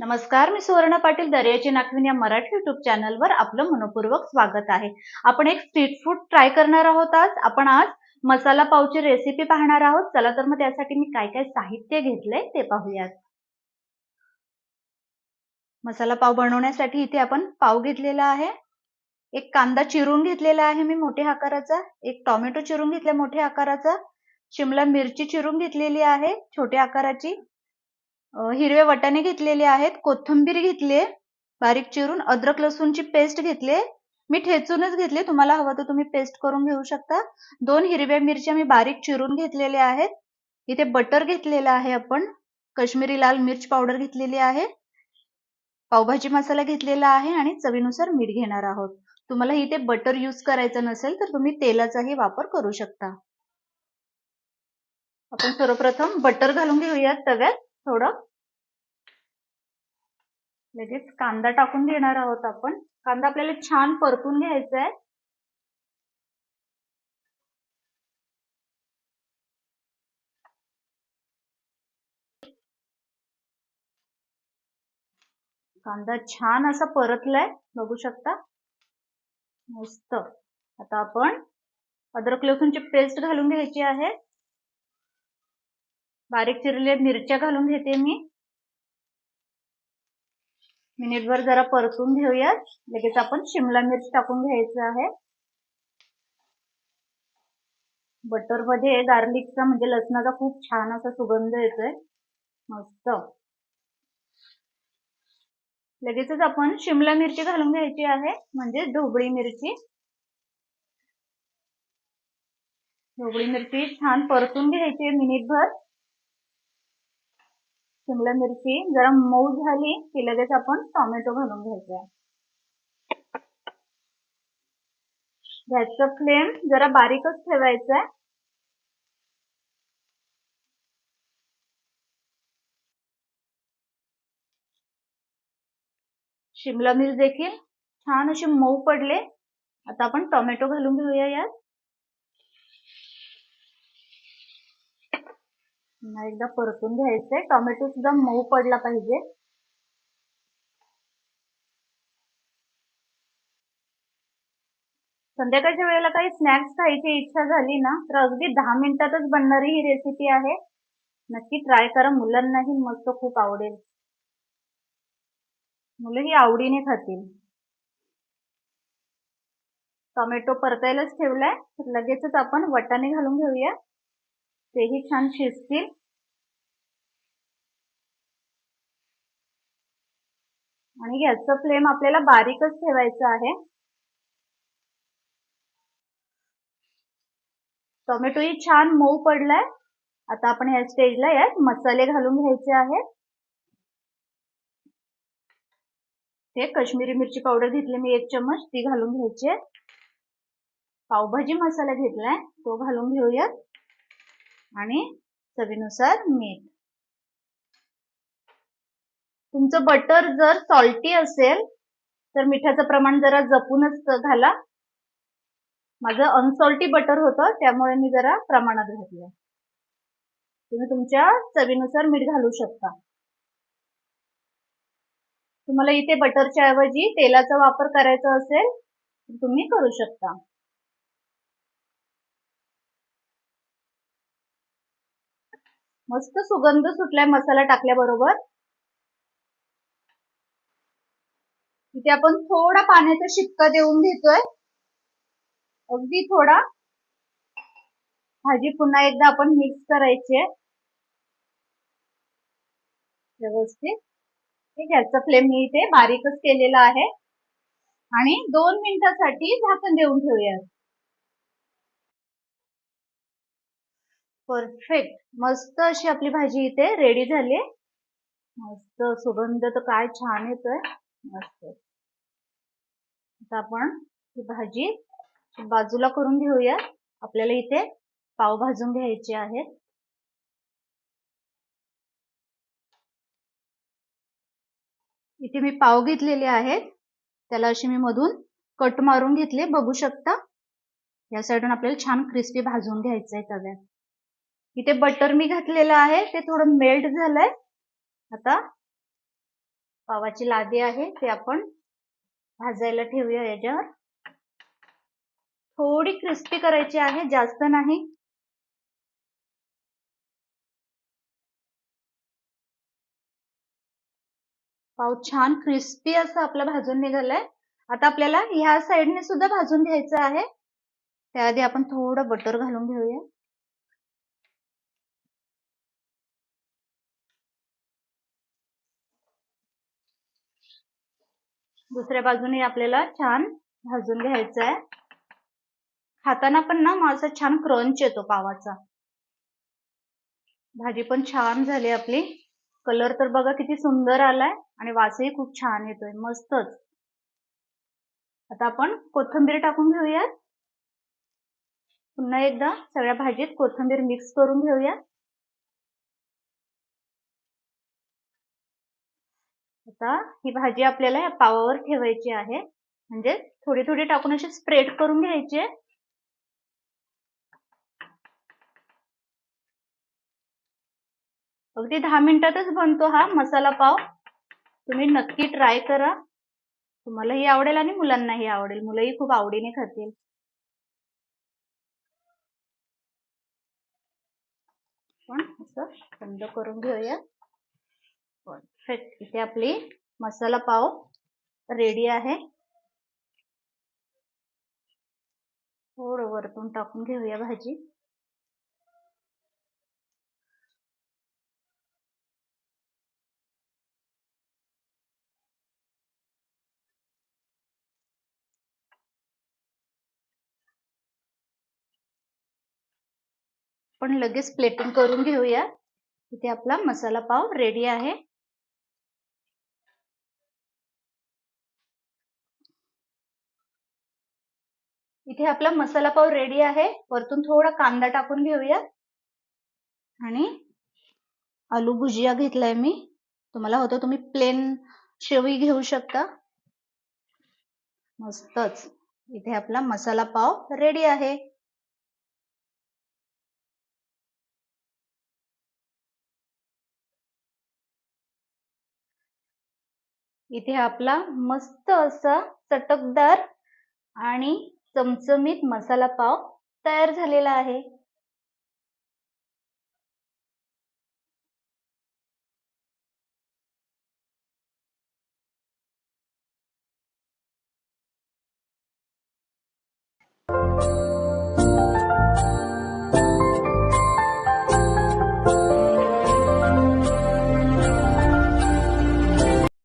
नमस्कार मी सुवर्ण पाटील दर्याची नागविन या मराठी युट्यूब चॅनलवर आपलं मनपूर्वक स्वागत आहे. आपण एक स्ट्रीट फूड ट्राय करणार आहोत आज. आपण आज मसाला पावची रेसिपी पाहणार आहोत. चला तर मग त्यासाठी मी काय काय साहित्य घेतलंय ते पाहूयात. मसाला पाव बनवण्यासाठी इथे आपण पाव घेतलेला आहे. एक कांदा चिरून घेतलेला आहे मी मोठ्या आकाराचा एक टोमॅटो चिरून घेतला मोठ्या आकाराचा शिमला मिरची चिरून घेतलेली आहे छोट्या आकाराची हिरवे वटाणे घेतलेले आहेत कोथिंबीर घेतली बारीक चिरून अद्रक लसूणची पेस्ट घेतली मी ठेचूनच घेतली तुम्हाला हवं तर तुम्ही पेस्ट करून घेऊ शकता. दोन हिरव्या मिरच्या मी बारीक चिरून घेतलेल्या आहेत इथे बटर घेतलेला आहे आपण कश्मीरी लाल मिर्च पावडर घेतलेली आहे पावभाजी मसाला घेतलेला आहे आणि चवीनुसार मीठ घेणार आहोत. तुम्हाला इथे बटर यूज करायचं नसेल तर तुम्ही तेलाचाही वापर करू शकता. आपण सर्वप्रथम बटर घालून घेऊयात तव्यात थोडं. लगेच कांदा टाकून घेणार आहोत आपण. कांदा आपल्याला छान परतून घ्यायचा आहे. कांदा छान असा परतलाय बघू शकता. मस्त आता आपण अद्रक लसूणची पेस्ट घालून घ्यायची आहे. बारीक चिरलेल्या मिरच्या घालून घेते मी. मिनिटभर जरा परतून घेऊयात. लगेच आपण शिमला मिर्च टाकून घ्यायचं आहे. बटरमध्ये गार्लिकचा म्हणजे लसणाचा खूप छान असा सुगंध येतोय. मस्त. लगेचच आपण शिमला मिरची घालून घ्यायची आहे म्हणजे ढोबळी मिरची. ढोबळी मिरची छान परतून घ्यायची मिनिटभर. शिमला मिरची जरा मऊ झाली की लगेच आपण टोमॅटो घालून घ्यायचा गॅसचा फ्लेम जरा बारीकच ठेवायचा आहे. शिमला मिर्च देखील छान असे मऊ पडले. आता आपण टोमॅटो घालून घेऊया यात. एकदा परतून घ्यायचंय. टोमॅटो सुद्धा मऊ पडला पाहिजे. संध्याकाळच्या वेळेला काही स्नॅक्स खायची इच्छा झाली ना तर अगदी दहा मिनिटातच बनणारी ही रेसिपी आहे. नक्की ट्राय करा. मुलांनाही मस्त खूप आवडेल. मुलंही आवडीने खातील. टोमॅटो परतायलाच ठेवलाय तर लगेचच आपण वटाणे घालून घेऊया. तेही छान शिजतील. आणि गॅसचा फ्लेम आपल्याला बारीकच ठेवायचा आहे. टोमॅटोही छान मऊ पडलाय. आता आपण ह्या स्टेजला यात मसाले घालून घ्यायचे आहेत. हे कश्मीरी मिरची पावडर घेतली मी एक चम्मच ती घालून घ्यायची. पावभाजी मसाला घेतलाय तो घालून घेऊयात. आणि चवीनुसार मीठ. तुमचं बटर जर सॉल्टी असेल तर मिठाचं प्रमाण जरा जपूनच घाला. माझं अनसॉल्टी बटर होतं त्यामुळे मी जरा प्रमाणात घातलं तुम्ही तुमच्या चवीनुसार मीठ घालू शकता. तुम्हाला इथे बटरच्या ऐवजी तेलाचा वापर करायचा असेल तर तुम्ही करू शकता. मस्त सुगंध सुटलाय मसाला टाकल्याबरोबर. इथे आपण थोडा पाण्याचा शिपका देऊन घेतोय. अगदी थोडा. भाजी पुन्हा एकदा आपण मिक्स करायची आहे. व्यवस्थित. गॅसचा फ्लेम मी इथे बारीकच केलेला आहे. आणि दोन मिनिटासाठी झाकण देऊन ठेवूया. परफेक्ट मस्त अशी आपली भाजी इथे रेडी झाली मस्त सुगंध तर काय छान येतोय. मस्त. आता आपण ही भाजी बाजूला करून घेऊया. आपल्याला इथे पाव भाजून घ्यायचे आहेत. इथे मी पाव घेतलेले आहेत. त्याला अशी मी मधून कट मारून घेतले. बघू शकता. या साईडून आपल्याला छान क्रिस्पी भाजून घ्यायचं आहे तव्यात. इथे बटर मी घातलेलं आहे. ते थोडं मेल्ट झालंय. आता पावाची लादी आहे. ते आपण भाजायला ठेवूया याच्यावर. थोडी क्रिस्पी करायची आहे. जास्त नाही. पाव छान क्रिस्पी असं आपला भाजून निघालाय. आता आपल्याला ह्या साईडने सुद्धा भाजून घ्यायचं आहे. त्याआधी आपण थोडं बटर घालून घेऊया. दुसऱ्या बाजूने आपल्याला छान भाजून घ्यायचं आहे खाताना पण ना माझा छान क्रंच येतो पावाचा. भाजी पण छान झाली आपली. कलर तर बघा किती सुंदर आलाय आणि वासही खूप छान येतोय मस्तच. आता आपण कोथिंबीर टाकून घेऊयात. पुन्हा एकदा सगळ्या भाजीत कोथिंबीर मिक्स करून घेऊया आता ही भाजी आपल्याला या पावावर ठेवायची आहे. म्हणजे थोडी थोडी टाकून अशी स्प्रेड करून घ्यायची अगदी दहा मिनिटातच बनतो हा मसाला पाव. तुम्ही नक्की ट्राय करा. तुम्हालाही आवडेल आणि मुलांनाही आवडेल. मुलंही खूप आवडीने खातील. पण असं बंद करून घेऊया. परफेक्ट इथे आपली मसाला पाव रेडी आहे. थोडं वरतून टाकून घेऊया भाजी. पण लगेच प्लेटिंग करून घेऊया. इथे आपला मसाला पाव रेडी आहे. इथे आपला मसाला पाव रेडी आहे. वरतून थोडा कांदा टाकून घेऊया. आणि आलू भुजिया घेतलाय मी. तुम्हाला होतं तुम्ही प्लेन शेवई घेऊ शकता. मस्तच. इथे आपला मसाला पाव रेडी आहे. इथे आपला मस्त असा चटकदार आणि चमचमीत मसाला पाव तयार झालेला आहे.